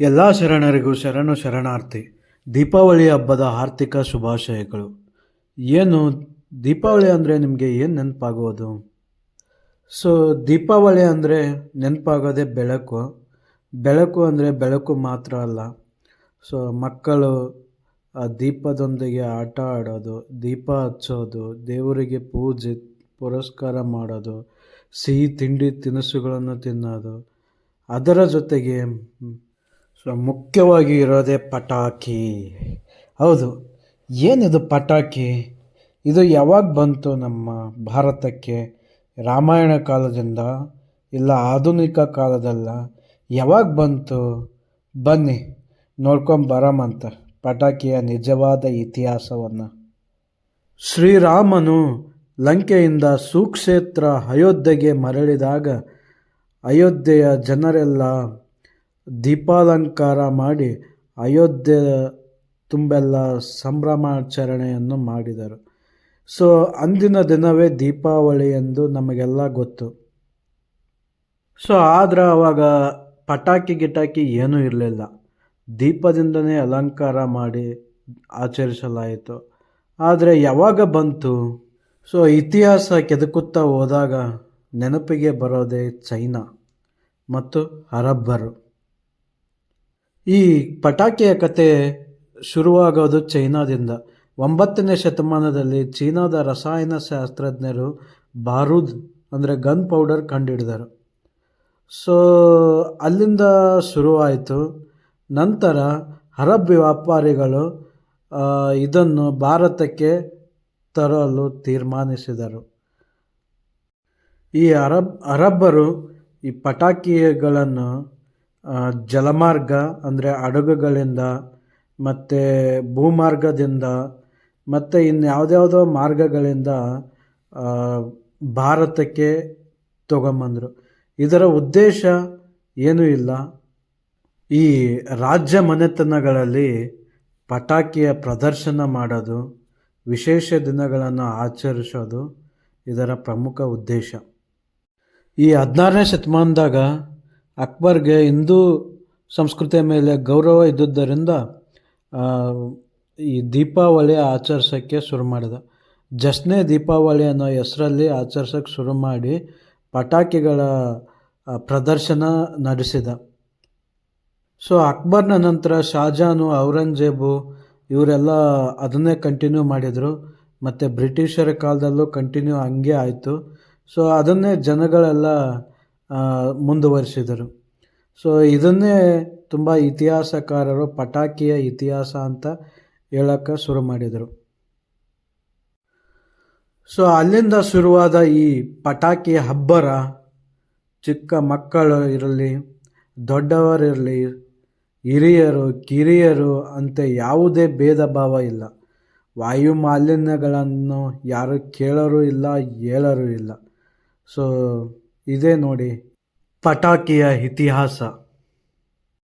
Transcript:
ಎಲ್ಲ ಶರಣರಿಗೂ ಶರಣು ಶರಣಾರ್ಥಿ. ದೀಪಾವಳಿ ಹಬ್ಬದ ಆರ್ಥಿಕ ಶುಭಾಶಯಗಳು. ಏನು, ದೀಪಾವಳಿ ಅಂದರೆ ನಿಮಗೆ ಏನು ನೆನಪಾಗೋದು? ಸೊ ದೀಪಾವಳಿ ಅಂದರೆ ನೆನಪಾಗೋದೇ ಬೆಳಕು. ಬೆಳಕು ಅಂದರೆ ಬೆಳಕು ಮಾತ್ರ ಅಲ್ಲ. ಸೊ ಮಕ್ಕಳು, ಆ ದೀಪದೊಂದಿಗೆ ಆಟ ಆಡೋದು, ದೀಪ ಹಚ್ಚೋದು, ದೇವರಿಗೆ ಪೂಜೆ, ಪುರಸ್ಕಾರ ಮಾಡೋದು, ಸಿಹಿ ತಿಂಡಿ ತಿನಿಸುಗಳನ್ನು ತಿನ್ನೋದು, ಅದರ ಜೊತೆಗೆ ಮುಖ್ಯವಾಗಿ ಇರೋದೇ ಪಟಾಕಿ. ಹೌದು, ಏನಿದು ಪಟಾಕಿ? ಇದು ಯಾವಾಗ ಬಂತು ನಮ್ಮ ಭಾರತಕ್ಕೆ? ರಾಮಾಯಣ ಕಾಲದಿಂದ ಇಲ್ಲ ಆಧುನಿಕ ಕಾಲದಲ್ಲ, ಯಾವಾಗ ಬಂತು? ಬನ್ನಿ ನೋಡ್ಕೊಂಬರಮಂತ ಪಟಾಕಿಯ ನಿಜವಾದ ಇತಿಹಾಸವನ್ನು. ಶ್ರೀರಾಮನು ಲಂಕೆಯಿಂದ ಸುಕ್ಷೇತ್ರ ಅಯೋಧ್ಯೆಗೆ ಮರಳಿದಾಗ ಅಯೋಧ್ಯೆಯ ಜನರೆಲ್ಲ ದೀಪಾಲಂಕಾರ ಮಾಡಿ ಅಯೋಧ್ಯೆ ತುಂಬೆಲ್ಲ ಸಂಭ್ರಮಾಚರಣೆಯನ್ನು ಮಾಡಿದರು. ಸೊ, ಅಂದಿನ ದಿನವೇ ದೀಪಾವಳಿ ಎಂದು ನಮಗೆಲ್ಲ ಗೊತ್ತು. ಸೊ, ಆದ್ರೆ ಅವಾಗ ಪಟಾಕಿ ಗಿಟಾಕಿ ಏನೂ ಇರಲಿಲ್ಲ. ದೀಪದಿಂದನೇ ಅಲಂಕಾರ ಮಾಡಿ ಆಚರಿಸಲಾಯಿತು. ಆದರೆ ಯಾವಾಗ ಬಂತು? ಸೊ, ಇತಿಹಾಸ ಕೆದಕುತ್ತಾ ಹೋದಾಗ ನೆನಪಿಗೆ ಬರೋದೇ ಚೈನಾ ಮತ್ತು ಅರಬ್ಬರು. ಈ ಪಟಾಕಿಯ ಕತೆ ಶುರುವಾಗೋದು ಚೈನಾದಿಂದ. ಒಂಬತ್ತನೇ ಶತಮಾನದಲ್ಲಿ ಚೀನಾದ ರಸಾಯನ ಶಾಸ್ತ್ರಜ್ಞರು ಬಾರೂದ್, ಅಂದರೆ ಗನ್ ಪೌಡರ್ ಕಂಡುಹಿಡಿದರು ಸೊ, ಅಲ್ಲಿಂದ ಶುರುವಾಯಿತು. ನಂತರ ಅರಬ್ ವ್ಯಾಪಾರಿಗಳು ಇದನ್ನು ಭಾರತಕ್ಕೆ ತರಲು ತೀರ್ಮಾನಿಸಿದರು. ಈ ಅರಬ್, ಅರಬ್ಬರು ಈ ಪಟಾಕಿಗಳನ್ನು ಜಲಮಾರ್ಗ ಅಂದರೆ ಹಡಗುಗಳಿಂದ ಮತ್ತು ಭೂಮಾರ್ಗದಿಂದ ಮತ್ತು ಇನ್ನು ಯಾವುದ್ಯಾವುದೋ ಮಾರ್ಗಗಳಿಂದ ಭಾರತಕ್ಕೆ ತಗೊಂಬಂದರು. ಇದರ ಉದ್ದೇಶ ಏನೂ ಇಲ್ಲ. ಈ ರಾಜ್ಯ ಮನೆತನಗಳಲ್ಲಿ ಪಟಾಕಿಯ ಪ್ರದರ್ಶನ ಮಾಡೋದು, ವಿಶೇಷ ದಿನಗಳನ್ನು ಆಚರಿಸೋದು ಇದರ ಪ್ರಮುಖ ಉದ್ದೇಶ. ಈ ಹದಿನಾರನೇ ಶತಮಾನದಾಗ ಅಕ್ಬರ್ಗೆ ಹಿಂದೂ ಸಂಸ್ಕೃತಿಯ ಮೇಲೆ ಗೌರವ ಇದ್ದುದರಿಂದ ಈ ದೀಪಾವಳಿ ಆಚರಿಸೋಕ್ಕೆ ಶುರು ಮಾಡಿದ. ಜಶ್ನೆ ದೀಪಾವಳಿ ಅನ್ನೋ ಹೆಸರಲ್ಲಿ ಆಚರಿಸೋಕ್ಕೆ ಶುರು ಮಾಡಿ ಪಟಾಕಿಗಳ ಪ್ರದರ್ಶನ ನಡೆಸಿದ. ಸೊ, ಅಕ್ಬರ್ನ ನಂತರ ಶಾಜಾನು ಔರಂಗಜೇಬು ಇವರೆಲ್ಲ ಅದನ್ನೇ ಕಂಟಿನ್ಯೂ ಮಾಡಿದರು. ಮತ್ತು ಬ್ರಿಟಿಷರ ಕಾಲದಲ್ಲೂ ಕಂಟಿನ್ಯೂ ಹಂಗೆ ಆಯಿತು. ಸೊ, ಅದನ್ನೇ ಜನಗಳೆಲ್ಲ ಮುಂದುವರಿಸಿದರು. ಸೊ ಇದನ್ನೇ ತುಂಬ ಇತಿಹಾಸಕಾರರು ಪಟಾಕಿಯ ಇತಿಹಾಸ ಅಂತ ಹೇಳೋಕ್ಕೆ ಶುರು ಮಾಡಿದರು. ಸೊ ಅಲ್ಲಿಂದ ಶುರುವಾದ ಈ ಪಟಾಕಿ ಹಬ್ಬರ ಚಿಕ್ಕ ಮಕ್ಕಳು ಇರಲಿ ದೊಡ್ಡವರಿರಲಿ ಹಿರಿಯರು, ಕಿರಿಯರು ಅಂತ ಯಾವುದೇ ಭೇದ ಭಾವ ಇಲ್ಲ. ವಾಯು ಮಾಲಿನ್ಯಗಳನ್ನು ಯಾರು ಕೇಳೋರು ಇಲ್ಲ, ಹೇಳೋರು ಇಲ್ಲ. ಸೊ ಇದೇ ನೋಡಿ ಪಟಾಕಿಯ ಇತಿಹಾಸ.